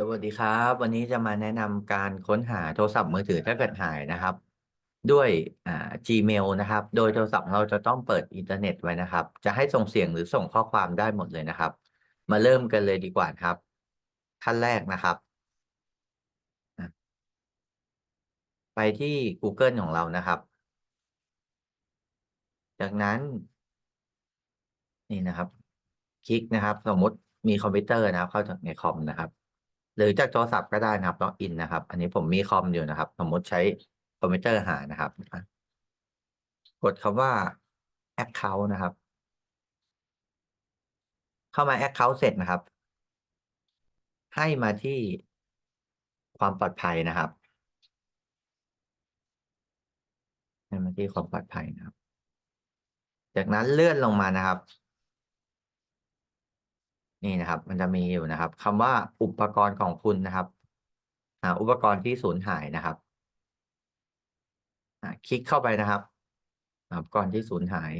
สวัสดีครับ วันนี้จะมาแนะนำการค้นหาโทรศัพท์มือถือถ้าเกิดหายนะครับ ด้วยอ่า Gmail นะครับ โดยโทรศัพท์เราจะต้องเปิดอินเทอร์เน็ตไว้นะครับ จะให้ส่งเสียงหรือส่งข้อความได้หมดเลยนะครับ มาเริ่มกันเลยดีกว่าครับ ขั้นแรกนะครับ ไปที่ Google ของเรานะครับ จากนั้นนี่นะครับ คลิกนะครับ สมมติมีคอมพิวเตอร์นะครับ เข้าจากในคอมนะครับ หรือจากโทรศัพท์ก็ได้นะครับล็อกอินนะครับ อันนี้ผมมีคอมอยู่นะครับ สมมติใช้คอมพิวเตอร์หานะครับ กดคำว่า Account นะครับ เข้ามา Account เสร็จนะครับ ให้มาที่ความปลอดภัยนะครับให้มาที่ความปลอดภัยนะครับ จากนั้นเลื่อนลงมานะครับ นี่นะครับ มันจะมีอยู่นะครับคำว่าอุปกรณ์ของคุณนะครับอ่าอุปกรณ์ที่สูญหายนะครับคลิกเข้าไปนะครับอุปกรณ์ที่สูญหาย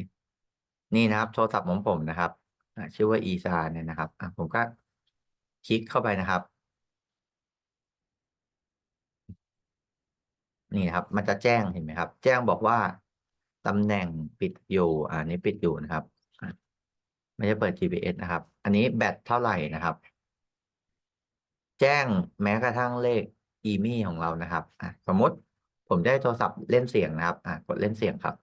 นี่นะครับโทรศัพท์ของผมนะครับชื่อว่าอีซาเนี่ยนะครับผมก็คลิกเข้าไปนะครับ นี่นะครับ มันจะแจ้งเห็นไหมครับ แจ้งบอกว่าตำแหน่งปิดอยู่ อ่านี้ปิดอยู่นะครับ ไม่ได้เปิด GPS นะครับ อันนี้แบตเท่าไหร่นะครับ แจ้งแม้กระทั่งเลขอีมี่ของเรานะครับอะสมมติผมได้โทรศัพท์เล่นเสียงนะครับอะกดเล่นเสียงครับ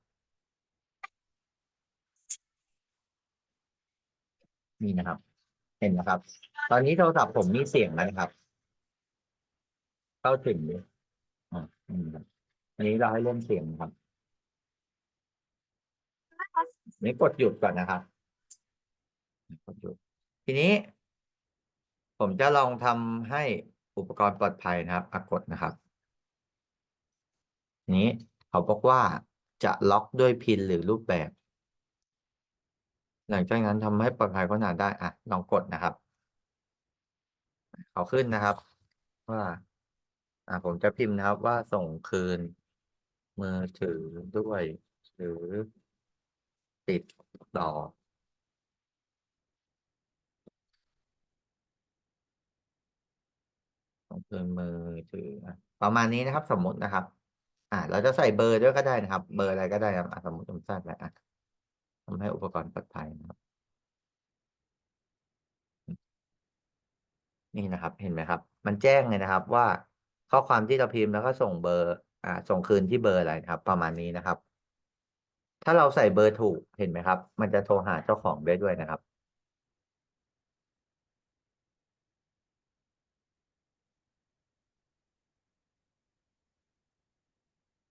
นี่นะครับ เห็นนะครับ ตอนนี้โทรศัพท์ผมมีเสียงแล้วนะครับ เข้าถึงอ่านี่ครับอันนี้เราให้เล่นเสียงนะครับนี่กดหยุดก่อนนะครับ กดหยุดทีนี้ ผมจะลองทำให้อุปกรณ์ปลอดภัยนะครับอกดนะครับ นี้เขาบอกว่าจะล็อกด้วยพินหรือรูปแบบ หลังจากนั้นทำให้ปลอดภัยค้นหาได้อะลองกดนะครับ เขาขึ้นนะครับ ว่า อ่าผมจะพิมพ์นะครับว่าส่งคืนมือถือด้วย หรือติดต่อ ส่งคืนมือถือประมาณนี้นะครับ สมมตินะครับ อ่า เราจะใส่เบอร์ด้วยก็ได้นะครับ เบอร์อะไรก็ได้ครับสมมติผมใส่ไปอะทำให้อุปกรณ์ปลอดภัยนะครับ นี่นะครับ เห็นไหมครับ มันแจ้งเลยนะครับ ว่าข้อความที่เราพิมพ์แล้วก็ส่งเบอร์ อ่า ส่งคืนที่เบอร์อะไรนะครับ ประมาณนี้นะครับ ถ้าเราใส่เบอร์ถูกเห็นไหมครับ มันจะโทรหาเจ้าของได้ด้วยนะครับ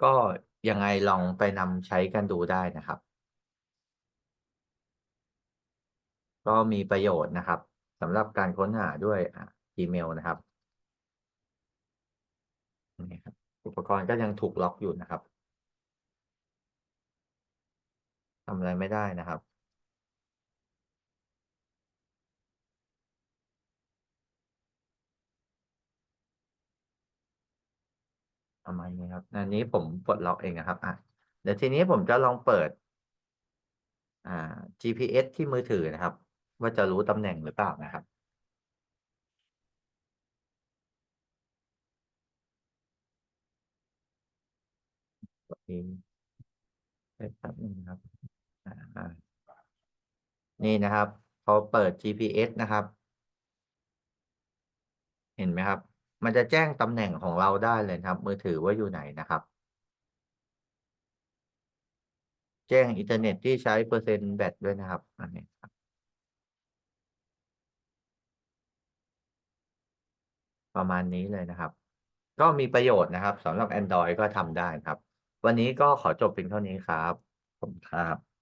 ก็ยังไงลองไปนำใช้กันดูได้นะครับ ก็มีประโยชน์นะครับสำหรับการค้นหาด้วยอ่า Gmail นะครับนี่ครับ อุปกรณ์ก็ยังถูกล็อกอยู่นะครับทำอะไรไม่ได้นะครับ ประมาณนี้ครับ อันนี้ผมปลดล็อกเองนะครับ อะ เดี๋ยวทีนี้ผมจะลองเปิด อ่า GPS ที่มือถือนะครับ ว่าจะรู้ตำแหน่งหรือเปล่านะครับกดนี้แป๊บนึงนะครับอ่านี่นะครับพอเปิด GPS นะครับ เห็นไหมครับ มันจะแจ้งตำแหน่งของเราได้เลยครับ มือถือว่าอยู่ไหนนะครับ แจ้งอินเทอร์เน็ตที่ใช้เปอร์เซ็นต์แบตด้วยนะครับอันนี้ครับประมาณนี้เลยนะครับ ก็มีประโยชน์นะครับสำหรับ Android ก็ทำได้ครับ วันนี้ก็ขอจบเพียงเท่านี้ครับ ขอบคุณครับ